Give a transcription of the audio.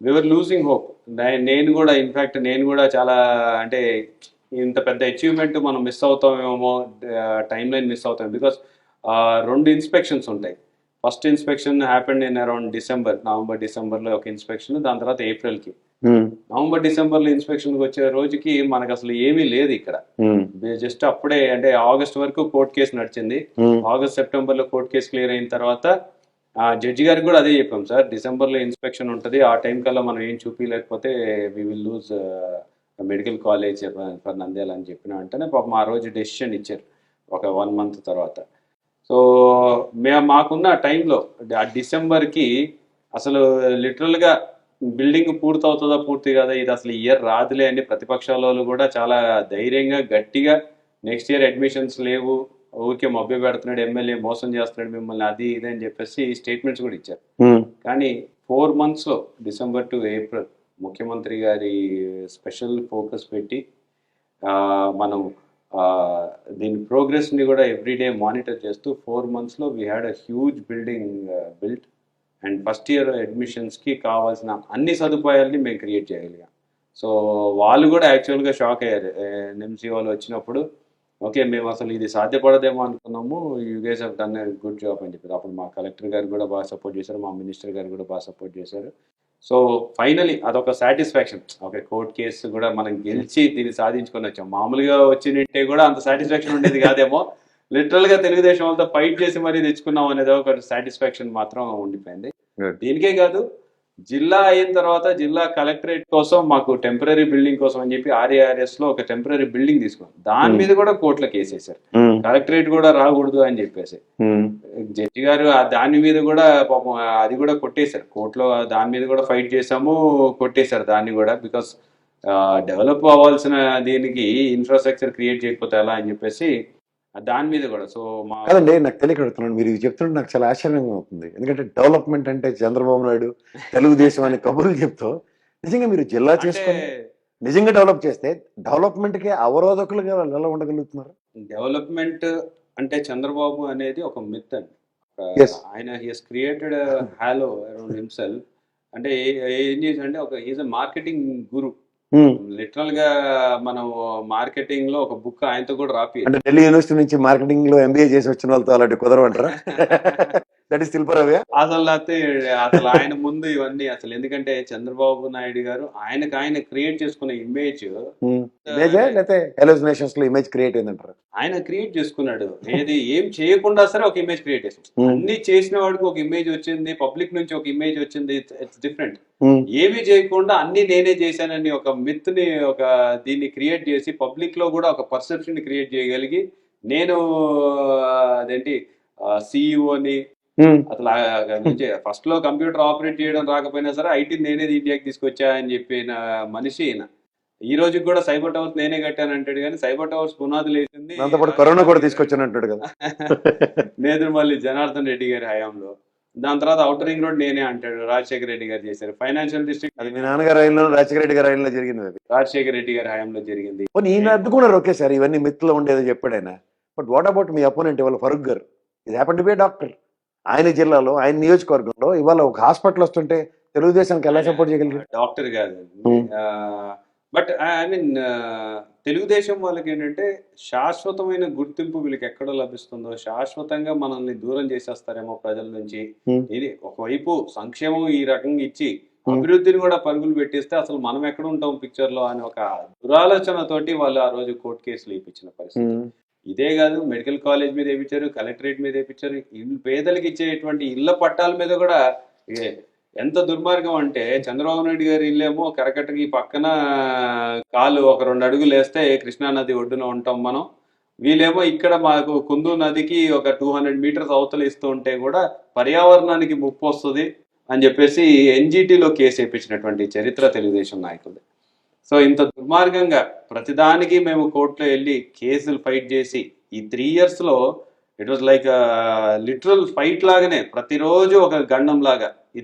We were losing hope నేను కూడా in fact నేను కూడా చాలా అంటే ఇంత పెద్ద అచీవ్మెంట్ మనం మిస్ అవుతామేమో టైం లైన్ మిస్ అవుతాం. బికాస్ రెండు ఇన్స్పెక్షన్స్ ఉంటాయి. First inspection happened in around December November డిసెంబర్లో ఒక ఇన్స్పెక్షన్ దాని తర్వాత ఏప్రిల్కి నవంబర్ డిసెంబర్లో ఇన్స్పెక్షన్కి వచ్చే రోజుకి మనకు అసలు ఏమీ లేదు ఇక్కడ. జస్ట్ అప్పుడే అంటే ఆగస్ట్ వరకు కోర్ట్ కేసు నడిచింది. ఆగస్ట్ సెప్టెంబర్లో కోర్ట్ కేసు క్లియర్ అయిన తర్వాత జడ్జి గారికి కూడా అదే చెప్పాం సార్. డిసెంబర్లో ఇన్స్పెక్షన్ ఉంటుంది. ఆ టైం కల్లా మనం ఏం చూపించలేకపోతే we will lose medical college for Nandyala అని చెప్పిన వెంటనే పాపం ఆ రోజు డెసిషన్ ఇచ్చారు. ఒక వన్ మంత్ తర్వాత. సో మేము మాకున్న టైంలో ఆ డిసెంబర్కి అసలు లిటరల్గా బిల్డింగ్ పూర్తవుతుందా పూర్తి కాదా ఇది అసలు ఇయర్ రాదులే అని ప్రతిపక్షాల వాళ్ళు కూడా చాలా ధైర్యంగా గట్టిగా నెక్స్ట్ ఇయర్ అడ్మిషన్స్ లేవు. ఊరికే మభ్య పెడుతున్నాడు ఎమ్మెల్యే మోసం చేస్తున్నాడు మిమ్మల్ని అది ఇది అని చెప్పేసి స్టేట్మెంట్స్ కూడా ఇచ్చారు. కానీ ఫోర్ మంత్స్లో డిసెంబర్ టు ఏప్రిల్ ముఖ్యమంత్రి గారి స్పెషల్ ఫోకస్ పెట్టి మనం దీని ప్రోగ్రెస్ని కూడా ఎవ్రీడే మానిటర్ చేస్తూ ఫోర్ మంత్స్లో we had a huge building built and first year అడ్మిషన్స్కి కావాల్సిన అన్ని సదుపాయాలని మేము క్రియేట్ చేయగలిగాం. సో వాళ్ళు కూడా యాక్చువల్గా షాక్ అయ్యారు. ఎన్ఎంసీ వాళ్ళు వచ్చినప్పుడు ఓకే మేము అసలు ఇది సాధ్యపడదేమో అనుకున్నాము. You guys have done good job అని చెప్పారు. అప్పుడు మా కలెక్టర్ గారు కూడా బాగా సపోర్ట్ చేశారు. మా మినిస్టర్ గారు కూడా బాగా సపోర్ట్ చేశారు. సో ఫైనలీ అదొక సాటిస్ఫాక్షన్ ఓకే కోర్ట్ కేసు కూడా మనం గెలిచి దీన్ని సాధించుకొని వచ్చాం. మామూలుగా వచ్చినట్టే కూడా అంత సాటిస్ఫాక్షన్ ఉండేది కాదేమో. లిటరల్గా తెలుగుదేశం వాళ్ళతో ఫైట్ చేసి మరీ తెచ్చుకున్నాం అనేది ఒక సాటిస్ఫాక్షన్ మాత్రం ఉండిపోయింది. దీనికే కాదు జిల్లా అయిన తర్వాత జిల్లా కలెక్టరేట్ కోసం మాకు టెంపరీ బిల్డింగ్ కోసం అని చెప్పి ఆర్ఏఆర్ఎస్లో ఒక టెంపరీ బిల్డింగ్ తీసుకున్నాం. దాని. మీద కూడా కోర్టులో కేసేశారు ఉమ్, కలెక్టరేట్ కూడా రాకూడదు అని చెప్పేసి. జడ్జి గారు ఆ దాని మీద కూడా పాపం అది కూడా కొట్టేశారు. కోర్టులో దాని మీద కూడా ఫైట్ చేసాము కొట్టేశారు దాన్ని కూడా బికాస్ డెవలప్ అవ్వాల్సిన దీనికి ఇన్ఫ్రాస్ట్రక్చర్ క్రియేట్ చేయకపోతే ఎలా అని చెప్పేసి దాని మీద కూడా. సో మా కాదండి నాకు తెలియక అడుగుతున్నాను. మీరు చెప్తుంటే నాకు చాలా ఆశ్చర్యంగా అవుతుంది. ఎందుకంటే డెవలప్మెంట్ అంటే చంద్రబాబు నాయుడు తెలుగుదేశం అనే కబుర్లు చెప్తూ నిజంగా మీరు జిల్లా అంటే చేసుకొని నిజంగా డెవలప్ చేస్తే డెవలప్మెంట్కి అవరోధకులుగా వాళ్ళు ఎలా ఉండగలుగుతున్నారు? డెవలప్మెంట్ అంటే చంద్రబాబు అనేది ఒక మిత్ అండి. ఆయన he's created halo around himself అంటే ఏ- ఏం చేసంటే ఒక ఈజ్ అ మార్కెటింగ్ గురు లిటరల్గా మనం మార్కెటింగ్లో ఒక బుక్ ఆయనతో కూడా రాపి అంటే ఢిల్లీ యూనివర్సిటీ నుంచి మార్కెటింగ్లో ఎంబీఏ చేసి వచ్చిన వాళ్ళతో అలాంటి కుదరవంటారా? దట్ ఈస్ శిల్పరావే అసలు అయితే అసలు ఆయన ముందు ఇవన్నీ అసలు. ఎందుకంటే చంద్రబాబు నాయుడు గారు ఆయనకు ఆయన క్రియేట్ చేసుకున్న ఇమేజ్ లేకపోతే ఎలోజినేషన్స్లో ఇమేజ్ క్రియేట్ అయిందంటారు. ఆయన క్రియేట్ చేసుకున్నాడు. ఏది ఏం చేయకుండా సరే ఒక ఇమేజ్ క్రియేట్ చేసాం Hmm. అన్ని చేసిన వాడికి ఒక ఇమేజ్ వచ్చింది పబ్లిక్ నుంచి ఒక ఇమేజ్ వచ్చింది ఇట్స్ డిఫరెంట్ ఏమీ చేయకుండా అన్ని నేనే చేశానని ఒక మిత్ని ఒక దీన్ని క్రియేట్ చేసి పబ్లిక్లో కూడా ఒక పర్సెప్షన్ క్రియేట్ చేయగలిగి నేను అదేంటి సిఇఓని అసలు ఫస్ట్లో కంప్యూటర్ ఆపరేట్ చేయడం రాకపోయినా సరే ఐటీ నేనే ఇండియాకి తీసుకొచ్చా అని చెప్పిన మనిషి ఈయన. ఈ రోజు కూడా సైబర్ టవర్స్ నేనే కట్టాను అంటాడు కానీ సైబర్ టవర్స్ పునాదులు వేసింది కరోనా కూడా తీసుకొచ్చాను అంటాడు కదా. నేదురుమల్లి జనార్దన్ రెడ్డి గారి హయాంలో. దాని తర్వాత అవుటర్ రింగ్ రోడ్ నేనే అంటాడు రాజశేఖర రెడ్డి గారు చేశారు. ఫైనాన్షియల్ డిస్ట్రిక్ట్ అది మీ నాన్నగారు ఆయనలో రాజశేఖర రెడ్డి గారి ఆయనలో జరిగింది అది. రాజశేఖర రెడ్డి గారి హయాంలో జరిగింది. ఈయన అడ్డుకున్నారు ఓకే సార్ ఇవన్నీ మిత్తులో ఉండేదో చెప్పాడు ఆయన. But what about me opponent ఇవాళ ఫరూక్ గారు? ఇది హ్యాపన్ టు బి డాక్టర్ ఆయన జిల్లాలో ఆయన నియోజకవర్గంలో ఇవాళ ఒక హాస్పిటల్ వస్తుంటే తెలుగుదేశానికి ఎలా సపోర్ట్ చేయగలిగారు డాక్టర్ కాదు. బట్ ఐ మీన్ తెలుగుదేశం వాళ్ళకి ఏంటంటే శాశ్వతమైన గుర్తింపు వీళ్ళకి ఎక్కడ లభిస్తుందో శాశ్వతంగా మనల్ని దూరం చేసేస్తారేమో ప్రజల నుంచి. ఇది ఒకవైపు సంక్షేమం ఈ రకంగా ఇచ్చి. అభివృద్ధిని కూడా పరుగులు పెట్టిస్తే అసలు మనం ఎక్కడ ఉంటాం పిక్చర్లో అని ఒక దురాలోచనతోటి వాళ్ళు ఆ రోజు కోర్టు కేసులు ఇప్పించిన పరిస్థితి ఇదే కాదు మెడికల్ కాలేజ్ మీద వేయించారు కలెక్టరేట్ మీద వేయించారు. ఇల్లు పేదలకు ఇచ్చేటువంటి ఇళ్ళ పట్టాల మీద కూడా ఎంత దుర్మార్గం అంటే చంద్రబాబు నాయుడు గారి ఇల్లేమో కరకట్టకి పక్కన కాలు ఒక రెండు అడుగులు వేస్తే కృష్ణా నది ఒడ్డున ఉంటాం మనం. వీళ్ళేమో ఇక్కడ మాకు కుందు నదికి ఒక టూ హండ్రెడ్ మీటర్స్ అవతల ఇస్తూ ఉంటే కూడా పర్యావరణానికి ముప్పు వస్తుంది అని చెప్పేసి ఎన్జిటిలో కేసు వేయించినటువంటి చరిత్ర తెలుగుదేశం నాయకుడు సో ఇంత దుర్మార్గంగా ప్రతిదానికి మేము కోర్టులో వెళ్ళి కేసులు ఫైట్ చేసి ఈ త్రీ ఇయర్స్లో it was like literal fight లాగానే ప్రతిరోజు ఒక గండం లాగా ఇది